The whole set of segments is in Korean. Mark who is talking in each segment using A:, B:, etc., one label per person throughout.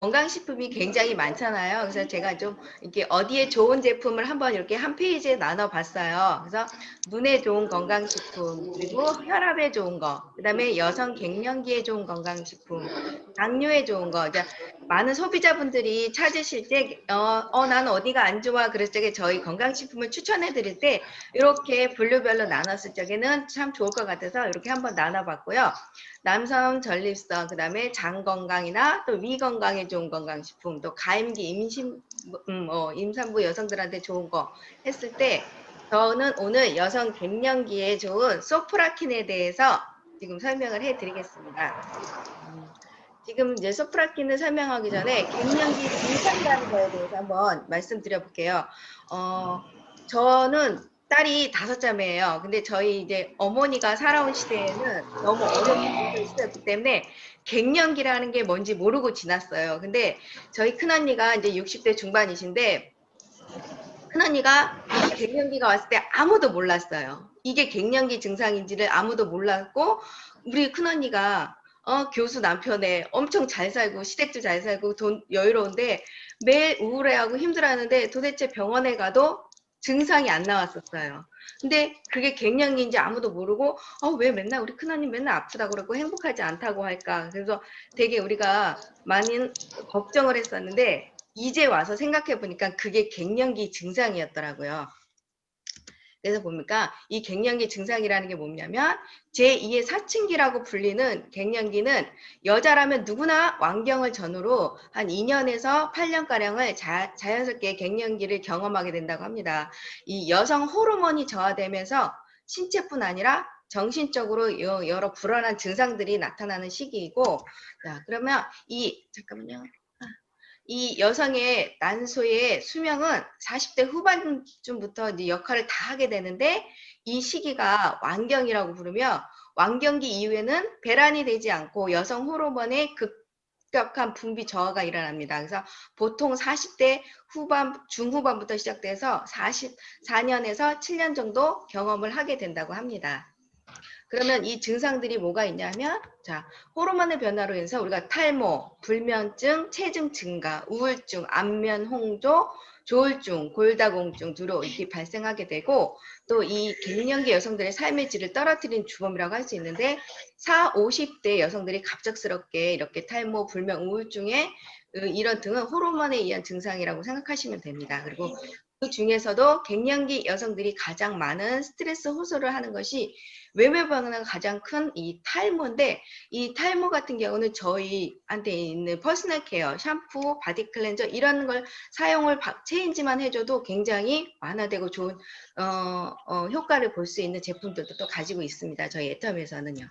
A: 건강식품이 굉장히 많잖아요. 그래서 제가 좀 이렇게 어디에 좋은 제품을 한번 이렇게 한 페이지에 나눠봤어요. 그래서 눈에 좋은 건강식품, 그리고 혈압에 좋은 거, 그 다음에 여성 갱년기에 좋은 건강식품, 당뇨에 좋은 거. 이제 많은 소비자분들이 찾으실 때, 어, 어, 나는 어디가 안 좋아. 그랬을 때 저희 건강식품을 추천해 드릴 때, 이렇게 분류별로 나눴을 적에는 참 좋을 것 같아서 이렇게 한번 나눠봤고요. 남성 전립선, 그 다음에 장 건강이나 또 위 건강에 좋은 건강식품, 또 가임기, 임신, 음, 어, 임산부 여성들한테 좋은 거 했을 때 저는 오늘 여성 갱년기에 좋은 소프라킨에 대해서 지금 설명을 해드리겠습니다. 음, 지금 이제 소프라킨을 설명하기 전에 갱년기 증상이라는 거에 대해서 한번 말씀드려 볼게요. 어, 저는 딸이 다섯 자매예요. 근데 저희 이제 어머니가 살아온 시대에는 너무 어려운 시대였기 때문에 갱년기라는 게 뭔지 모르고 지났어요. 근데 저희 큰언니가 이제 60대 중반이신데 큰언니가 갱년기가 왔을 때 아무도 몰랐어요. 이게 갱년기 증상인지를 아무도 몰랐고 우리 큰언니가 어, 교수 남편에 엄청 잘 살고 시댁도 잘 살고 돈 여유로운데 매일 우울해하고 힘들어하는데 도대체 병원에 가도 증상이 안 나왔었어요. 근데 그게 갱년기인지 아무도 모르고 어, 왜 맨날 우리 큰언니 맨날 아프다고 그러고 행복하지 않다고 할까. 그래서 되게 우리가 많은 걱정을 했었는데 이제 와서 생각해 보니까 그게 갱년기 증상이었더라고요. 그래서 보니까 이 갱년기 증상이라는 게 뭐냐면 제2의 사춘기라고 불리는 갱년기는 여자라면 누구나 완경을 전후로 한 2년에서 8년가량을 자, 자연스럽게 갱년기를 경험하게 된다고 합니다. 이 여성 호르몬이 저하되면서 신체뿐 아니라 정신적으로 여- 여러 불안한 증상들이 나타나는 시기이고 자 그러면 이 잠깐만요. 아, 이 여성의 난소의 수명은 40대 후반쯤부터 이제 역할을 다 하게 되는데 이 시기가 완경이라고 부르며 완경기 이후에는 배란이 되지 않고 여성 호르몬의 급격한 분비 저하가 일어납니다. 그래서 보통 40대 후반 중후반부터 시작돼서 44년에서 7년 정도 경험을 하게 된다고 합니다. 그러면 이 증상들이 뭐가 있냐면 자 호르몬의 변화로 인해서 우리가 탈모, 불면증, 체중 증가, 우울증, 안면 홍조, 조울증, 골다공증 두로 이렇게 발생하게 되고 또 이 갱년기 여성들의 삶의 질을 떨어뜨린 주범이라고 할 수 있는데 4, 50대 여성들이 갑작스럽게 이렇게 탈모, 불면, 우울증에 으, 이런 등은 호르몬에 의한 증상이라고 생각하시면 됩니다. 그리고 그 중에서도 갱년기 여성들이 가장 많은 스트레스 호소를 하는 것이 외매 반응은 가장 큰 이 탈모인데 이 탈모 같은 경우는 저희한테 있는 퍼스널 케어, 샴푸, 바디 클렌저 이런 걸 사용을 바- 체인지만 해줘도 굉장히 완화되고 좋은 어, 어, 효과를 볼 수 있는 제품들도 또 가지고 있습니다. 저희 애텀에서는요.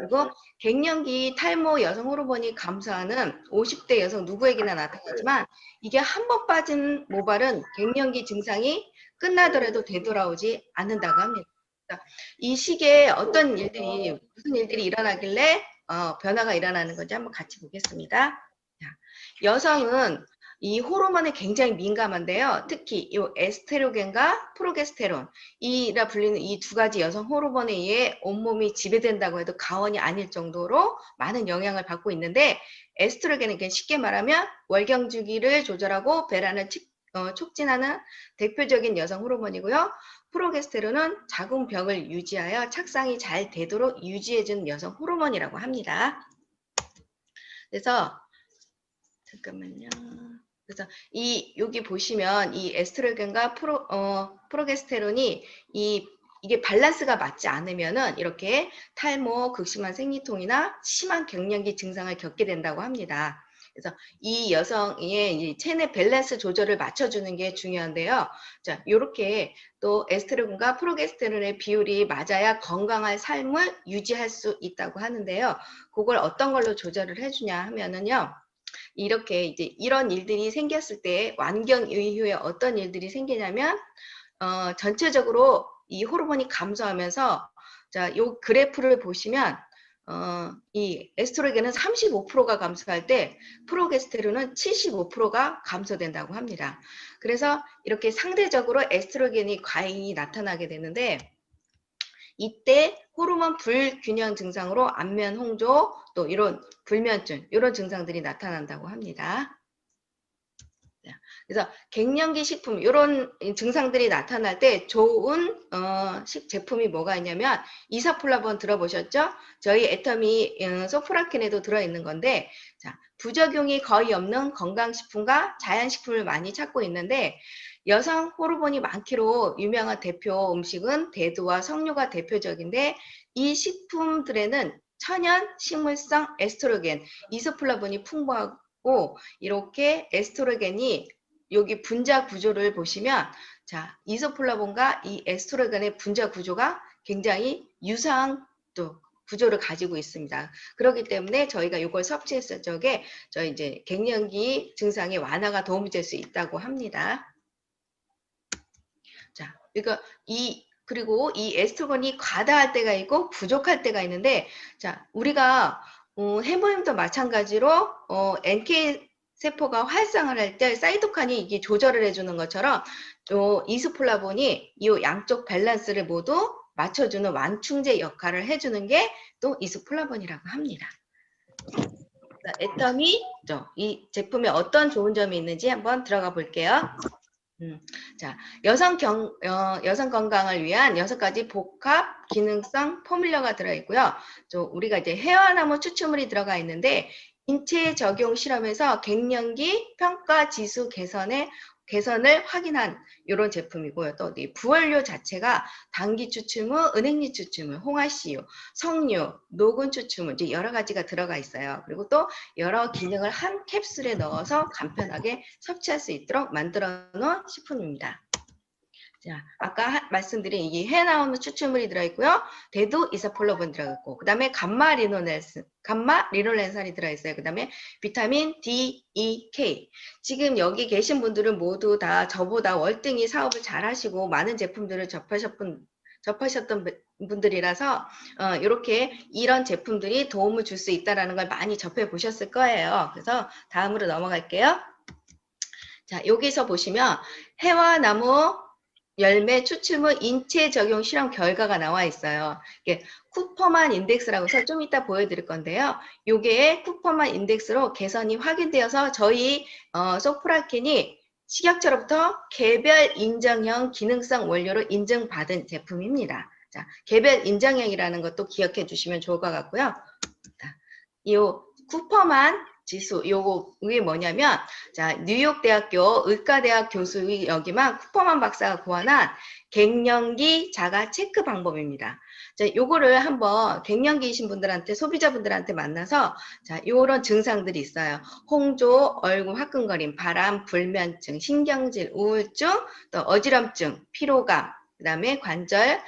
A: 그리고 갱년기 탈모 여성 호르몬이 감소하는 50대 여성 누구에게나 나타나지만 이게 한 번 빠진 모발은 갱년기 증상이 끝나더라도 되돌아오지 않는다고 합니다. 그러니까 이 시기에 어떤 일들이 무슨 일들이 일어나길래 어, 변화가 일어나는 건지 한번 같이 보겠습니다. 자, 여성은 이 호르몬에 굉장히 민감한데요. 특히 이 에스테로겐과 프로게스테론 이라 불리는 이 두 가지 여성 호르몬에 의해 온몸이 지배된다고 해도 가언이 아닐 정도로 많은 영향을 받고 있는데 에스트로겐은 쉽게 말하면 월경 주기를 조절하고 배란을 치- 어, 촉진하는 대표적인 여성 호르몬이고요. 프로게스테론은 자궁벽을 유지하여 착상이 잘 되도록 유지해주는 여성 호르몬이라고 합니다. 그래서 잠깐만요. 그래서 이 여기 보시면 이 에스트로겐과 프로 어, 프로게스테론이 이 이게 밸런스가 맞지 않으면은 이렇게 탈모, 극심한 생리통이나 심한 갱년기 증상을 겪게 된다고 합니다. 그래서 이 여성의 이 체내 밸런스 조절을 맞춰주는 게 중요한데요. 자, 이렇게 또 에스트로겐과 프로게스테론의 비율이 맞아야 건강한 삶을 유지할 수 있다고 하는데요. 그걸 어떤 걸로 조절을 해주냐 하면은요. 이렇게 이제 이런 일들이 생겼을 때 완경 이후에 어떤 일들이 생기냐면 어, 전체적으로 이 호르몬이 감소하면서 자, 요 그래프를 보시면 어, 이 에스트로겐은 35%가 감소할 때 프로게스테론은 75%가 감소된다고 합니다. 그래서 이렇게 상대적으로 에스트로겐이 과잉이 나타나게 되는데 이때 호르몬 불균형 증상으로 안면 홍조 또 이런 불면증 이런 증상들이 나타난다고 합니다. 자, 그래서 갱년기 식품 이런 증상들이 나타날 때 좋은 어, 식 제품이 뭐가 있냐면 이사폴라본 들어보셨죠? 저희 애터미 어, 소프라킨에도 들어있는 건데 자, 부작용이 거의 없는 건강식품과 자연식품을 많이 찾고 있는데 여성 호르몬이 많기로 유명한 대표 음식은 대두와 석류가 대표적인데 이 식품들에는 천연 식물성 에스트로겐, 이소플라본이 풍부하고 이렇게 에스트로겐이 여기 분자 구조를 보시면 자 이소플라본과 이 에스트로겐의 분자 구조가 굉장히 유사한 또 구조를 가지고 있습니다. 그렇기 때문에 저희가 이걸 섭취했을 적에 저희 이제 갱년기 증상의 완화가 도움이 될 수 있다고 합니다. 자, 이거 이 그리고 이 에스트로겐이 과다할 때가 있고 부족할 때가 있는데 자 우리가 어, 해모임도 마찬가지로 어, NK 세포가 활성화를 할때 사이토칸이 이게 조절을 해주는 것처럼 요 이스플라본이 이 양쪽 밸런스를 모두 맞춰주는 완충제 역할을 해주는 게 또 이스플라본이라고 합니다. 자, 애터미 이 제품에 어떤 좋은 점이 있는지 한번 들어가 볼게요. 음, 자, 여성 경, 어, 여성 건강을 위한 여섯 가지 복합 기능성 포뮬러가 들어있고요. 저 우리가 이제 해와나무 추출물이 들어가 있는데 인체 적용 실험에서 갱년기 평가 지수 개선에 개선을 확인한 이런 제품이고요. 또이 부원료 자체가 당기 추출물, 은행잎 추출물, 홍화씨유, 석류, 녹은 추출물 이제 여러 가지가 들어가 있어요. 그리고 또 여러 기능을 한 캡슐에 넣어서 간편하게 섭취할 수 있도록 만들어 놓은 식품입니다. 자, 아까 하- 말씀드린 이 해 나오는 추출물이 들어있고요. 대두 이사폴로본 들어있고, 그 다음에 감마 리노렌스, 감마 리노렌산이 들어있어요. 그 다음에 비타민 D, E, K. 지금 여기 계신 분들은 모두 다 저보다 월등히 사업을 잘 하시고 많은 제품들을 접하셨던, 접하셨던 분- 분들이라서 어, 이렇게 이런 제품들이 도움을 줄 수 있다는 걸 많이 접해 보셨을 거예요. 그래서 다음으로 넘어갈게요. 자, 여기서 보시면 해와 나무 열매 추출물 인체 적용 실험 결과가 나와 있어요. 이게 쿠퍼만 인덱스라고 해서 좀 이따 보여드릴 건데요. 요게 쿠퍼만 인덱스로 개선이 확인되어서 저희 어, 소프라킨이 식약처로부터 개별 인정형 기능성 원료로 인증받은 제품입니다. 자, 개별 인정형이라는 것도 기억해 주시면 좋을 것 같고요. 자, 요 쿠퍼만 지수 요거 이게 뭐냐면 자 뉴욕 대학교 의과대학 교수 여기만 쿠퍼만 박사가 고안한 갱년기 자가 체크 방법입니다. 자 요거를 한번 갱년기이신 분들한테 소비자분들한테 만나서 자 요런 증상들이 있어요. 홍조, 얼굴 화끈거림, 바람, 불면증, 신경질, 우울증, 또 어지럼증, 피로감, 그 다음에 관절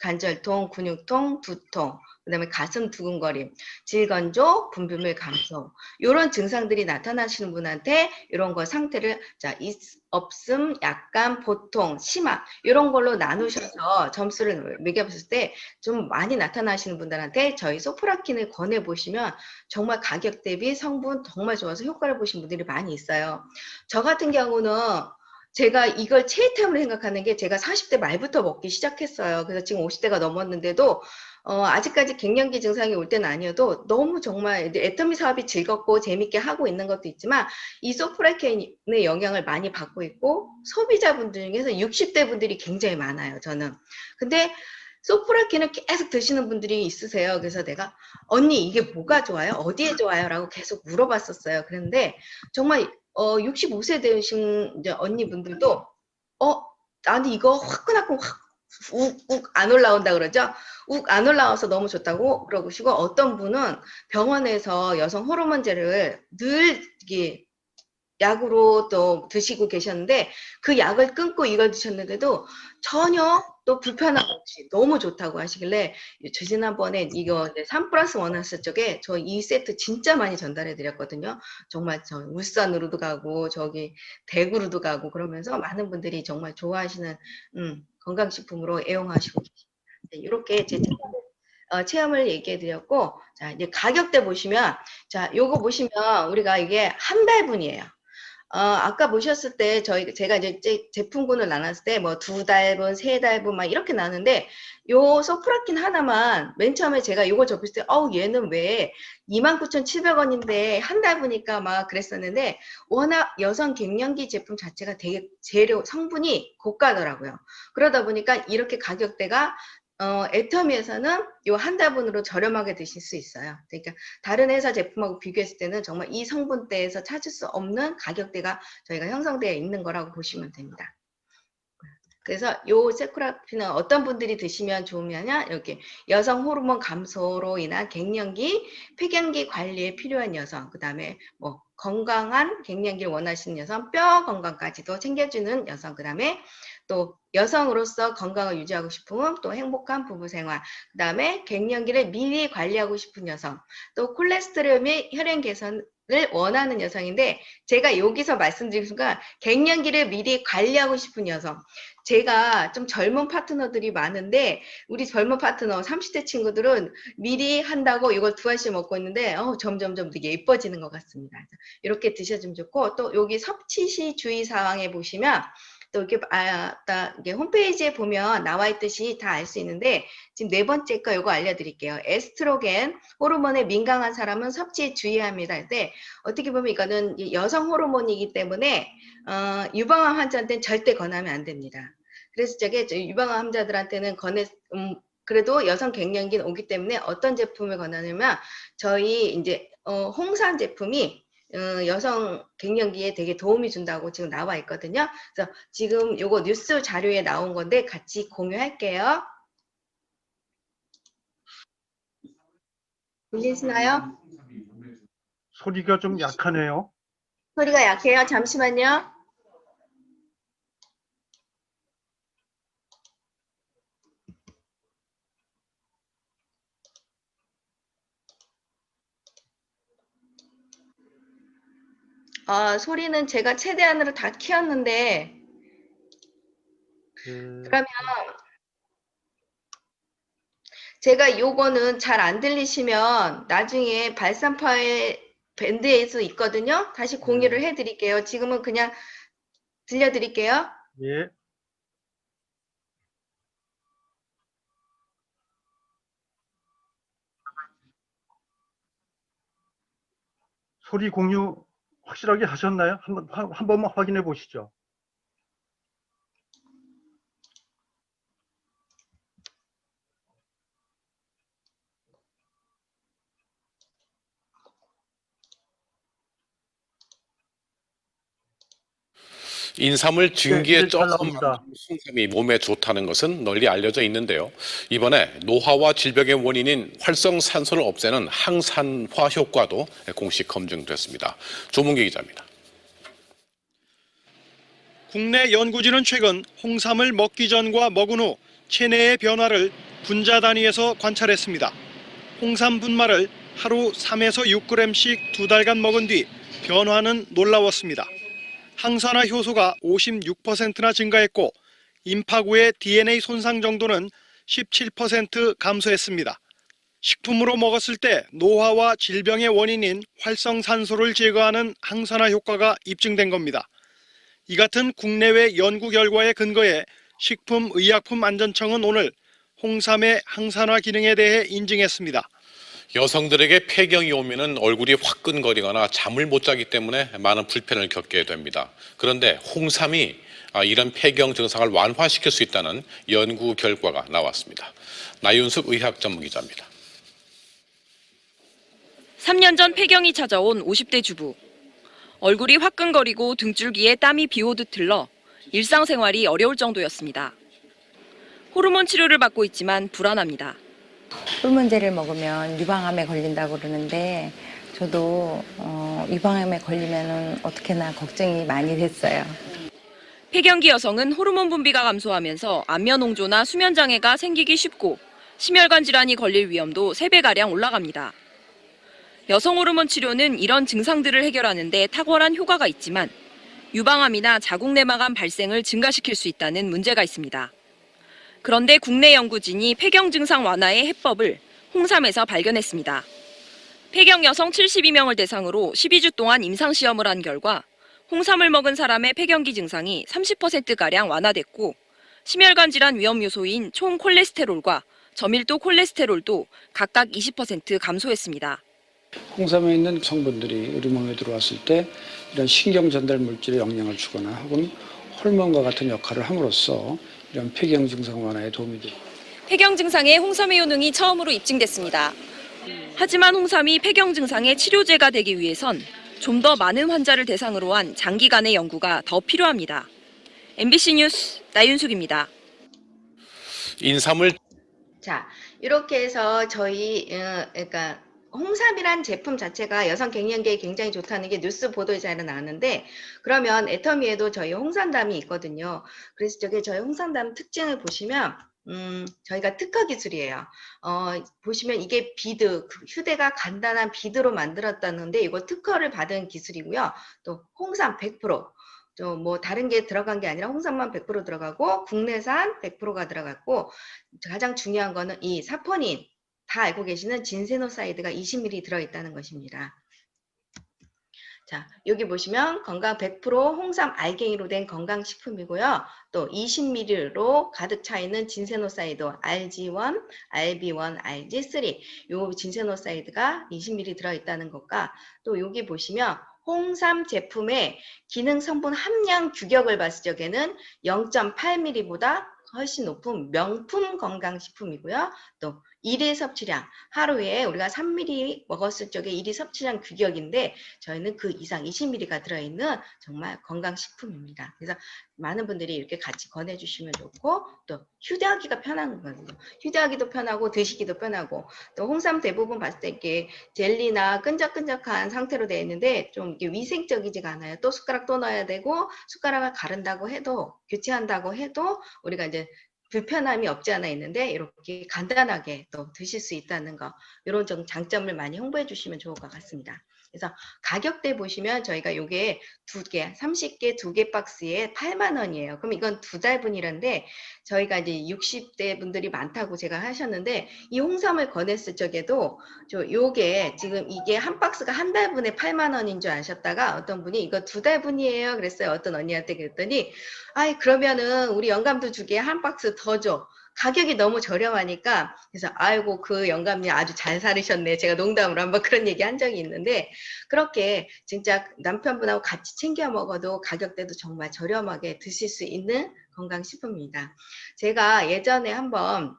A: 관절통, 근육통, 두통, 그다음에 가슴 두근거림, 질건조, 분비물 감소 이런 증상들이 나타나시는 분한테 이런 거 상태를 자 있, 없음, 약간, 보통, 심한 이런 걸로 나누셔서 점수를 매겨봤을 때 좀 많이 나타나시는 분들한테 저희 소프라킨을 권해 보시면 정말 가격 대비 성분 정말 좋아서 효과를 보신 분들이 많이 있어요. 저 같은 경우는 제가 이걸 체이템으로 생각하는 게 제가 40대 말부터 먹기 시작했어요. 그래서 지금 50대가 넘었는데도 어, 아직까지 갱년기 증상이 올 때는 아니어도 너무 정말 애터미 사업이 즐겁고 재밌게 하고 있는 것도 있지만 이 소프라켄의 영향을 많이 받고 있고 소비자분들 중에서 60대 분들이 굉장히 많아요. 저는. 근데 소프라켄을 계속 드시는 분들이 있으세요. 그래서 내가 언니 이게 뭐가 좋아요? 어디에 좋아요? 라고 계속 물어봤었어요. 그런데 정말 어, 65세 되신 이제 언니분들도 어 나는 이거 화끈하고 확욱욱 안 올라온다 그러죠. 욱 안 올라와서 너무 좋다고 그러시고 어떤 분은 병원에서 여성 호르몬제를 늘 이게 약으로 또 드시고 계셨는데 그 약을 끊고 이걸 드셨는데도 전혀 또 불편함 없이 너무 좋다고 하시길래 저 지난번에 이거 3 플러스 1 했을 적에 저 이 세트 진짜 많이 전달해 드렸거든요. 정말 저 울산으로도 가고 저기 대구로도 가고 그러면서 많은 분들이 정말 좋아하시는 음, 건강식품으로 애용하시고 계십니다. 네, 이렇게 제 어, 체험을 얘기해 드렸고 자 이제 가격대 보시면 자 요거 보시면 우리가 이게 한 달분이에요. 어, 아까 보셨을 때 저희 제가 이제 제- 제품군을 나눴을 때 뭐 두 달분, 세 달분 막 이렇게 나누는데 요 소프라킨 하나만 맨 처음에 제가 요거 접했을 때 어우 얘는 왜 29,700원인데 한 달 보니까 막 그랬었는데 워낙 여성 갱년기 제품 자체가 되게 재료 성분이 고가더라고요. 그러다 보니까 이렇게 가격대가 어, 애터미에서는 요한 달분으로 저렴하게 드실 수 있어요. 그러니까 다른 회사 제품하고 비교했을 때는 정말 이 성분대에서 찾을 수 없는 가격대가 저희가 형성되어 있는 거라고 보시면 됩니다. 그래서 요 세쿠라피는 어떤 분들이 드시면 좋으냐냐 이렇게 여성 호르몬 감소로 인한 갱년기, 폐경기 관리에 필요한 여성, 그 다음에 뭐 건강한 갱년기를 원하시는 여성, 뼈 건강까지도 챙겨주는 여성, 그 다음에 또 여성으로서 건강을 유지하고 싶으면 또 행복한 부부 생활, 그 다음에 갱년기를 미리 관리하고 싶은 여성, 또 콜레스테롤 및 혈행 개선을 원하는 여성인데 제가 여기서 말씀드린 순간 갱년기를 미리 관리하고 싶은 여성 제가 좀 젊은 파트너들이 많은데 우리 젊은 파트너 30대 친구들은 미리 한다고 이걸 두 알씩 먹고 있는데 어, 점점점 되게 예뻐지는 것 같습니다. 이렇게 드셔주면 좋고 또 여기 섭취 시 주의 사항에 보시면 또 이렇게 아, 다 이게 홈페이지에 보면 나와 있듯이 다 알 수 있는데 지금 네 번째 거 이거 알려드릴게요. 에스트로겐 호르몬에 민감한 사람은 섭취에 주의합니다. 근데 어떻게 보면 이거는 이 여성 호르몬이기 때문에 어, 유방암 환자한테는 절대 권하면 안 됩니다. 그래서 저게 저 유방암 환자들한테는 권해 음, 그래도 여성 갱년기는 오기 때문에 어떤 제품을 권하냐면 저희 이제 어, 홍삼 제품이 어, 여성 갱년기에 되게 도움이 준다고 지금 나와 있거든요. 그래서 지금 요거 뉴스 자료에 나온 건데 같이 공유할게요. 들리시나요?
B: 소리가 좀 약하네요.
A: 소리가 약해요. 잠시만요. 아, 소리는 제가 최대한으로 다 키웠는데
B: 그,
A: 그러면 제가 요거는 잘 안 들리시면 나중에 발산 파일 밴드에서 있거든요. 다시 공유를 해드릴게요. 지금은 그냥 들려드릴게요.
B: 예, 소리 공유 확실하게 하셨나요? 한번 한, 한 번만 확인해 보시죠.
C: 인삼을 증기에
B: 네, 잘
C: 쪄서
B: 나옵니다.
C: 만든 홍삼이 몸에 좋다는 것은 널리 알려져 있는데요. 이번에 노화와 질병의 원인인 활성산소를 없애는 항산화 효과도 공식 검증됐습니다. 조문기 기자입니다.
D: 국내 연구진은 최근 홍삼을 먹기 전과 먹은 후 체내의 변화를 분자 단위에서 관찰했습니다. 홍삼 분말을 하루 3에서 6g씩 두 달간 먹은 뒤 변화는 놀라웠습니다. 항산화 효소가 56%나 증가했고 임파구의 DNA 손상 정도는 17% 감소했습니다. 식품으로 먹었을 때 노화와 질병의 원인인 활성산소를 제거하는 항산화 효과가 입증된 겁니다. 이 같은 국내외 연구 결과에 근거해 식품의약품안전청은 오늘 홍삼의 항산화 기능에 대해 인증했습니다.
C: 여성들에게 폐경이 오면은 얼굴이 화끈거리거나 잠을 못 자기 때문에 많은 불편을 겪게 됩니다. 그런데 홍삼이 아, 이런 폐경 증상을 완화시킬 수 있다는 연구 결과가 나왔습니다. 나윤숙 의학 전문 기자입니다.
E: 3년 전 폐경이 찾아온 50대 주부. 얼굴이 화끈거리고 등줄기에 땀이 비오듯 흘러 일상생활이 어려울 정도였습니다. 호르몬 치료를 받고 있지만 불안합니다.
F: 꿀문제를 먹으면 유방암에 걸린다고 그러는데 저도 어, 유방암에 걸리면은 어떻게나 걱정이 많이 됐어요.
E: 폐경기 여성은 호르몬 분비가 감소하면서 안면 홍조나 수면 장애가 생기기 쉽고 심혈관 질환이 걸릴 위험도 3배가량 올라갑니다. 여성 호르몬 치료는 이런 증상들을 해결하는 데 탁월한 효과가 있지만 유방암이나 자궁 내막암 발생을 증가시킬 수 있다는 문제가 있습니다. 그런데 국내 연구진이 폐경 증상 완화의 해법을 홍삼에서 발견했습니다. 폐경 여성 72명을 대상으로 12주 동안 임상 시험을 한 결과 홍삼을 먹은 사람의 폐경기 증상이 30%가량 완화됐고 심혈관 질환 위험 요소인 총 콜레스테롤과 저밀도 콜레스테롤도 각각 20% 감소했습니다.
G: 홍삼에 있는 성분들이 우리 몸에 들어왔을 때 이런 신경 전달 물질에 영향을 주거나 혹은 호르몬과 같은 역할을 함으로써 이런 폐경 증상 완화에 도움이 됩니다.
E: 폐경 증상에 홍삼의 효능이 처음으로 입증됐습니다. 하지만 홍삼이 폐경 증상의 치료제가 되기 위해선 좀 더 많은 환자를 대상으로 한 장기간의 연구가 더 필요합니다. MBC 뉴스 나윤숙입니다.
C: 인삼을
A: 자, 이렇게 해서 저희 어, 그러니까 홍삼이란 제품 자체가 여성 갱년기에 굉장히 좋다는 게 뉴스 보도에 잘 나왔는데 그러면 애터미에도 저희 홍삼담이 있거든요. 그래서 저게 저희 홍삼담 특징을 보시면 음, 저희가 특허 기술이에요. 어, 보시면 이게 비드, 그 휴대가 간단한 비드로 만들었다는데 이거 특허를 받은 기술이고요. 또 홍삼 100%. 저뭐 다른 게 들어간 게 아니라 홍삼만 100% 들어가고 국내산 100%가 들어갔고 가장 중요한 거는 이 사포닌 다 알고 계시는 진세노사이드가 20ml 들어있다는 것입니다. 자, 여기 보시면 건강 100% 홍삼 알갱이로 된 건강식품이고요. 또 20ml로 가득 차 있는 진세노사이드 RG1, RB1, RG3 요 진세노사이드가 20ml 들어있다는 것과 또 여기 보시면 홍삼 제품의 기능 성분 함량 규격을 봤을 적에는 0.8ml보다 훨씬 높은 명품 건강식품이고요. 또 일일 섭취량 하루에 우리가 3ml 먹었을 적에 일일 섭취량 규격인데 저희는 그 이상 20ml가 들어있는 정말 건강식품입니다. 그래서 많은 분들이 이렇게 같이 권해주시면 좋고 또 휴대하기가 편한 거거든요. 휴대하기도 편하고 드시기도 편하고 또 홍삼 대부분 봤을 때 이렇게 젤리나 끈적끈적한 상태로 되어 있는데 좀 이게 위생적이지가 않아요. 또 숟가락 또 넣어야 되고 숟가락을 가른다고 해도 교체한다고 해도 우리가 이제 불편함이 없지 않아 있는데 이렇게 간단하게 또 드실 수 있다는 거 이런 좀 장점을 많이 홍보해 주시면 좋을 것 같습니다. 그래서 가격대 보시면 저희가 요게 두 개, 30개 두 개 박스에 8만 원이에요. 그럼 이건 두 달분이란데 저희가 이제 60대 분들이 많다고 제가 하셨는데 이 홍삼을 권했을 적에도 저 요게 지금 이게 한 박스가 한 달분에 8만 원인 줄 아셨다가 어떤 분이 이거 두 달분이에요. 그랬어요. 어떤 언니한테 그랬더니 아이 그러면은 우리 영감도 주게 한 박스 더 줘. 가격이 너무 저렴하니까 그래서 아이고 그 영감님 아주 잘 사르셨네 제가 농담으로 한번 그런 얘기 한 적이 있는데 그렇게 진짜 남편분하고 같이 챙겨 먹어도 가격대도 정말 저렴하게 드실 수 있는 건강식품입니다. 제가 예전에 한번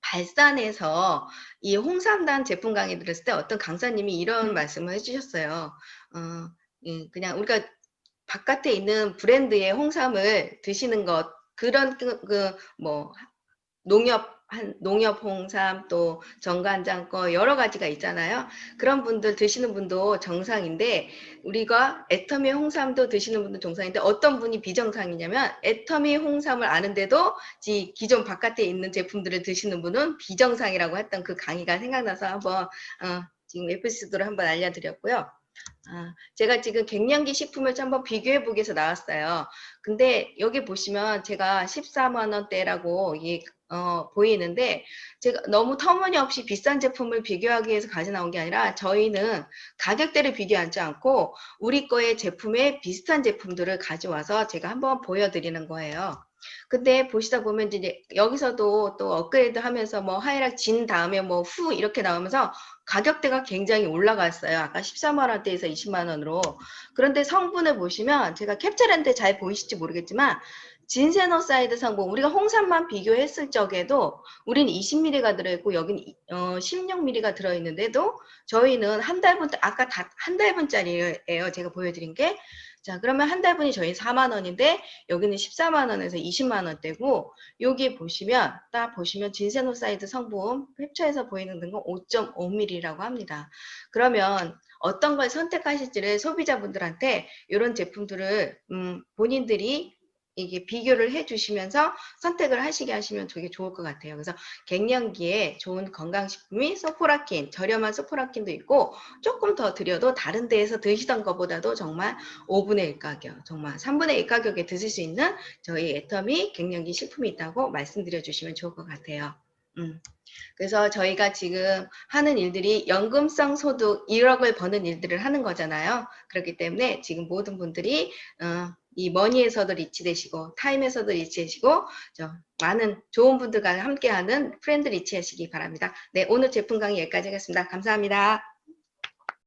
A: 발산에서 이 홍삼단 제품 강의 들었을 때 어떤 강사님이 이런 말씀을 해주셨어요. 어, 예, 그냥 우리가 바깥에 있는 브랜드의 홍삼을 드시는 것 그런 그 뭐 농협 한 농협 홍삼 또 정관장 거 여러 가지가 있잖아요. 그런 분들 드시는 분도 정상인데 우리가 애터미 홍삼도 드시는 분도 정상인데 어떤 분이 비정상이냐면 애터미 홍삼을 아는데도 지 기존 바깥에 있는 제품들을 드시는 분은 비정상이라고 했던 그 강의가 생각나서 한번 어, 지금 에피소드로 한번 알려드렸고요. 아, 제가 지금 갱년기 식품을 좀 한번 비교해 보기 위해서 나왔어요. 근데 여기 보시면 제가 14만 원대라고 이 어, 보이는데 제가 너무 터무니없이 비싼 제품을 비교하기 위해서 가져 나온 게 아니라 저희는 가격대를 비교하지 않고 우리 거의 제품에 비슷한 제품들을 가져와서 제가 한번 보여드리는 거예요. 근데 보시다 보면 이제 여기서도 또 업그레이드 하면서 뭐 하이락 진 다음에 뭐 후 이렇게 나오면서 가격대가 굉장히 올라갔어요. 아까 14만 원대에서 20만 원으로. 그런데 성분을 보시면 제가 캡처했는데 잘 보이실지 모르겠지만 진세노사이드 성분 우리가 홍삼만 비교했을 적에도 우리는 20ml가 들어있고 여기는 어, 16ml가 들어있는데도 저희는 한 달분 아까 다 한 달분짜리예요. 제가 보여드린 게. 자 그러면 한 달분이 저희 4만 원인데 여기는 14만 원에서 20만 원대고 여기 보시면 딱 보시면 진세노사이드 성분 캡처에서 보이는 건 5.5ml라고 합니다. 그러면 어떤 걸 선택하실지를 소비자분들한테 이런 제품들을 음, 본인들이 이게 비교를 해주시면서 선택을 하시게 하시면 되게 좋을 것 같아요. 그래서 갱년기에 좋은 건강식품이 소포라킨, 저렴한 소포라킨도 있고 조금 더 드려도 다른 데에서 드시던 것보다도 정말 5분의 1 가격, 정말 3분의 1 가격에 드실 수 있는 저희 애터미 갱년기 식품이 있다고 말씀드려 주시면 좋을 것 같아요. 음. 그래서 저희가 지금 하는 일들이 연금성 소득 1억을 버는 일들을 하는 거잖아요. 그렇기 때문에 지금 모든 분들이 어, 이 머니에서도 리치되시고 타임에서도 리치되시고 저 많은 좋은 분들과 함께하는 프렌드 리치 하시기 바랍니다. 네, 오늘 제품 강의 여기까지 하겠습니다. 감사합니다.